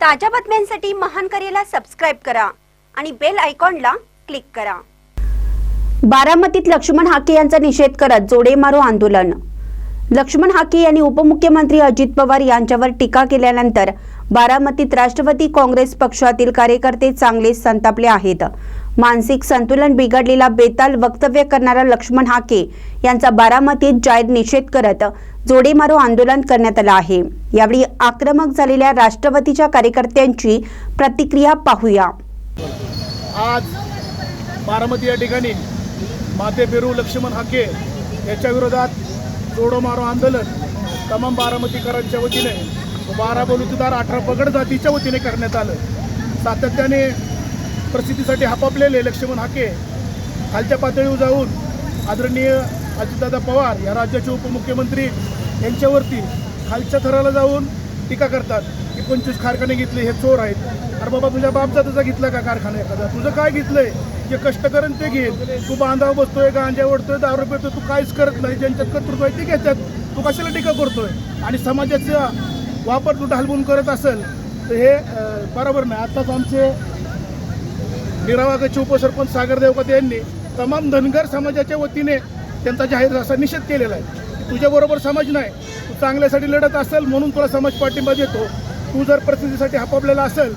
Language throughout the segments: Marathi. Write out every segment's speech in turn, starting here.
ताज्या बातम्यांसाठी महान करेला सबस्क्राईब करा आणि बेल आयकॉनला क्लिक करा. बारामतीत लक्ष्मण हाके यांचा निषेध करत जोडे मारो आंदोलन. लक्ष्मण हाके यांनी उपमुख्यमंत्री अजित पवार यांच्यावर टीका केल्यानंतर बारामतीत राष्ट्रवादी काँग्रेस पक्षातील कार्यकर्ते चांगले संतापले आहेत. मानसिक संतुलन बिघडलेला बेताल वक्तव्य करणारा लक्ष्मण हाके यांचा बारामतीत जाहीर निषेध करत जोडे मारो आंदोलन करण्यात आलं आहे. यावेळी आक्रमक झालेल्या राष्ट्रवादीच्या कार्यकर्त्यांची प्रतिक्रिया पाहूया. आज बारामती या ठिकाणी माते पेरू लक्ष्मण हाके याच्या विरोधात जोडो मारो आंदोलन तमाम बारामतीकरांच्या वतीने बारा बलुतेदार अठरा पगड जातीच्या वतीने करण्यात आलं. सातत्याने प्रसिद्धीसाठी हापापलेले लक्ष्मण हाके खालच्या पातळीवर जाऊन आदरणीय अजितदादा पवार या राज्याचे उपमुख्यमंत्री यांच्यावरती खालच्या थराला जाऊन टीका करतात की पंचवीस कारखाने घेतले हे चोर आहेत. अरे बाबा तुझ्या बापजातीचा घेतला का कारखाना एखादा? तुझं काय घेतलंय? जे कष्ट करेन ते घेईल तू बांधाव बसतोय गांजा ओढतोय दारू पितोय तू काहीच करत नाही. ज्यांच्यात कर्तृत्व आहे ते घेतात. तू कशाला टीका करतोय? आणि समाजाचा वापर तू ढालबून करत असेल तर हे बरोबर नाही. आत्ताच आमचे निरावागाचे उपसरपंच सागर देवकते यांनी तमाम धनगर समाजाच्या वतीने त्यांचा जाहीर असा निषेध केलेला आहे. तुझ्याबरोबर समाज नाही तू चांगल्यासाठी लढत असेल म्हणून तुला समाज पाठिंबा देतो. तू जर प्रसिद्धीसाठी हपापलेला असेल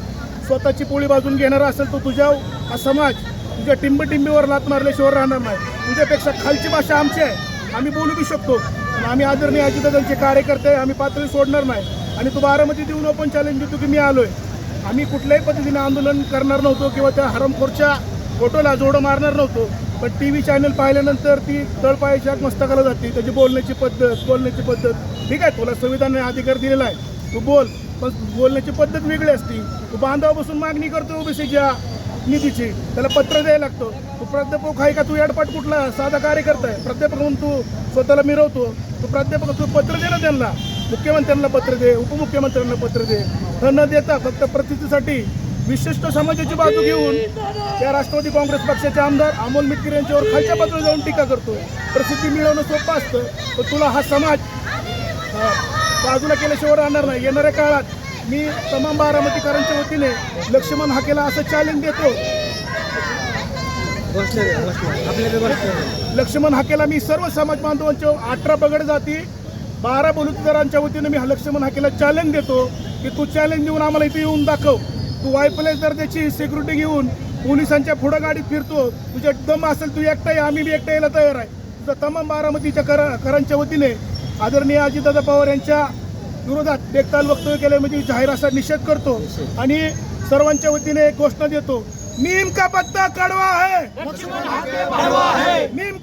स्वतःची पोळी बाजून घेणारा असेल तर तुझ्या हा समाज तुझ्या टिंबटिंबीवर लात मारल्याशिवाय राहणार नाही. तुझ्यापेक्षा खालची भाषा आमची आहे. आम्ही बोलू बी शकतो. पण आम्ही आदरणीय अजितदादांचे कार्यकर्ते आहे, आम्ही पातळी सोडणार नाही. आणि तू बारामती देऊन ओपन चॅलेंज देतो की मी आलोय. आम्ही कुठल्याही पद्धतीने आंदोलन करणार नव्हतो किंवा त्या हरमखोरच्या फोटोला जोडं मारणार नव्हतो पण टी व्ही चॅनल पाहिल्यानंतर ती तळपायाच्या मस्तकाला जाते. त्याची बोलण्याची पद्धत बोलण्याची पद्धत. ठीक आहे तुला संविधानाने अधिकार दिलेला आहे. तू बोल पण बोलण्याची पद्धत वेगळी असते. तू बांधाव बसून मागणी करतो ओबीसीच्या निधीची. त्याला पत्र द्यायला लागतो. तू प्राध्यापक आहे का? तू याडपाट कुठला? साधा कार्यकर्ता आहे. प्राध्यापक म्हणून तू स्वतःला मिरवतो. तू प्राध्यापक तू पत्र दे ना त्यांना. मुख्यमंत्र्यांना पत्र दे उपमुख्यमंत्र्यांना पत्र दे. न देता फक्त प्रतिष्ठेसाठी विशिष्ट समाजाची बाजू घेऊन त्या राष्ट्रवादी काँग्रेस पक्षाचे आमदार अमोल मिटकर यांच्यावर खालच्या पातळीवर जाऊन टीका करतो प्रसिद्धी मिळवणं सोपं असतं पण तुला हा समाज बाजूला केल्याशिवाय राहणार नाही. येणाऱ्या काळात मी तमाम बारामतीकरांच्या वतीने लक्ष्मण हाकेला असं चॅलेंज देतो. लक्ष्मण हाकेला मी सर्व समाज बांधवांच्या अठरा पगड जाती बारा बलुतेदारांच्या वतीने मी हा लक्ष्मण हाकेला चॅलेंज देतो की तू चॅलेंज देऊन आम्हाला इथे येऊन दाखव. तू वायपलेस जर त्याची सिक्युरिटी घेऊन पोलिसांच्या पुढं गाडीत फिरतो. तुझ्या दम असेल तू एकटा ये आम्ही बी एकटा यायला तयार आहे. तुझं तमाम बारामतीच्या कर करांच्या वतीने आदरणीय अजितदादा पवार यांच्या विरोधात देखताल वक्तव्य केलं म्हणजे जाहीर असा निषेध करतो. आणि सर्वांच्या वतीने एक घोषणा देतो. नीम का पत्ता कडवा है नीम